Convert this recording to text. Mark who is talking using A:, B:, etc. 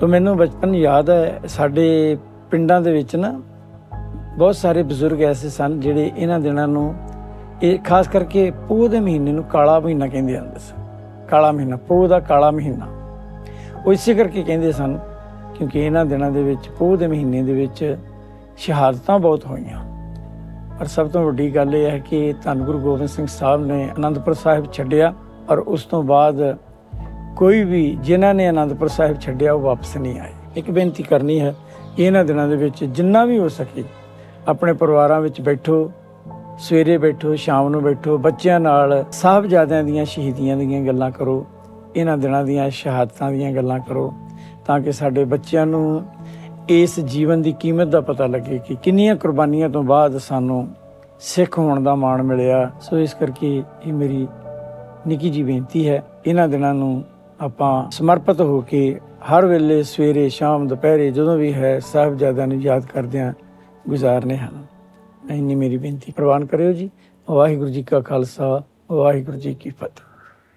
A: ਤਾਂ ਮੈਨੂੰ ਬਚਪਨ ਯਾਦ ਹੈ, ਸਾਡੇ ਪਿੰਡਾਂ ਦੇ ਵਿੱਚ ਨਾ ਬਹੁਤ ਸਾਰੇ ਬਜ਼ੁਰਗ ਐਸੇ ਸਨ ਜਿਹੜੇ ਇਹਨਾਂ ਦਿਨਾਂ ਨੂੰ ਇਹ ਖਾਸ ਕਰਕੇ ਪੋਹ ਦੇ ਮਹੀਨੇ ਨੂੰ ਕਾਲਾ ਮਹੀਨਾ ਕਹਿੰਦੇ ਹੁੰਦੇ ਸਨ। ਕਾਲਾ ਮਹੀਨਾ, ਪੋਹ ਦਾ ਕਾਲਾ ਮਹੀਨਾ। ਉਹ ਇਸੇ ਕਰਕੇ ਕਹਿੰਦੇ ਸਨ ਕਿਉਂਕਿ ਇਹਨਾਂ ਦਿਨਾਂ ਦੇ ਵਿੱਚ, ਪੋਹ ਦੇ ਮਹੀਨੇ ਦੇ ਵਿੱਚ ਸ਼ਹਾਦਤਾਂ ਬਹੁਤ ਹੋਈਆਂ। ਪਰ ਸਭ ਤੋਂ ਵੱਡੀ ਗੱਲ ਇਹ ਹੈ ਕਿ ਧੰਨ ਗੁਰੂ ਗੋਬਿੰਦ ਸਿੰਘ ਸਾਹਿਬ ਨੇ ਅਨੰਦਪੁਰ ਸਾਹਿਬ ਛੱਡਿਆ ਔਰ ਉਸ ਤੋਂ ਬਾਅਦ ਕੋਈ ਵੀ ਜਿਨ੍ਹਾਂ ਨੇ ਅਨੰਦਪੁਰ ਸਾਹਿਬ ਛੱਡਿਆ, ਉਹ ਵਾਪਸ ਨਹੀਂ ਆਏ। ਇੱਕ ਬੇਨਤੀ ਕਰਨੀ ਹੈ, ਇਹਨਾਂ ਦਿਨਾਂ ਦੇ ਵਿੱਚ ਜਿੰਨਾ ਵੀ ਹੋ ਸਕੇ, ਆਪਣੇ ਪਰਿਵਾਰਾਂ ਵਿੱਚ ਬੈਠੋ, ਸਵੇਰੇ ਬੈਠੋ, ਸ਼ਾਮ ਨੂੰ ਬੈਠੋ, ਬੱਚਿਆਂ ਨਾਲ, ਸਾਹਿਬਜ਼ਾਦਿਆਂ ਦੀਆਂ, ਸ਼ਹੀਦੀਆਂ ਦੀਆਂ ਗੱਲਾਂ ਕਰੋ, ਇਹਨਾਂ ਦਿਨਾਂ ਦੀਆਂ ਸ਼ਹਾਦਤਾਂ ਦੀਆਂ ਗੱਲਾਂ ਕਰੋ, ਤਾਂ ਕਿ ਸਾਡੇ ਬੱਚਿਆਂ ਨੂੰ ਇਸ ਜੀਵਨ ਦੀ ਕੀਮਤ ਦਾ ਪਤਾ ਲੱਗੇ ਕਿ ਕਿੰਨੀਆਂ ਕੁਰਬਾਨੀਆਂ ਤੋਂ ਬਾਅਦ ਸਾਨੂੰ ਸਿੱਖ ਹੋਣ ਦਾ ਮਾਣ ਮਿਲਿਆ। ਸੋ ਇਸ ਕਰਕੇ ਇਹ ਮੇਰੀ ਨਿੱਕੀ ਜੀ ਬੇਨਤੀ ਹੈ, ਇਹਨਾਂ ਦਿਨਾਂ ਨੂੰ ਆਪਾਂ ਸਮਰਪਿਤ ਹੋ ਕੇ ਹਰ ਵੇਲੇ ਸਵੇਰੇ, ਸ਼ਾਮ, ਦੁਪਹਿਰੇ ਜਦੋਂ ਵੀ ਹੈ ਸਾਹਿਬਜ਼ਾਦਿਆਂ ਨੂੰ ਯਾਦ ਕਰਦਿਆਂ ਗੁਜ਼ਾਰਨੇ ਹਨ। ਇੰਨੀ ਮੇਰੀ ਬੇਨਤੀ ਪ੍ਰਵਾਨ ਕਰਿਓ ਜੀ। ਵਾਹਿਗੁਰੂ ਜੀ ਕਾ ਖਾਲਸਾ, ਵਾਹਿਗੁਰੂ ਜੀ ਕੀ ਫਤਿਹ।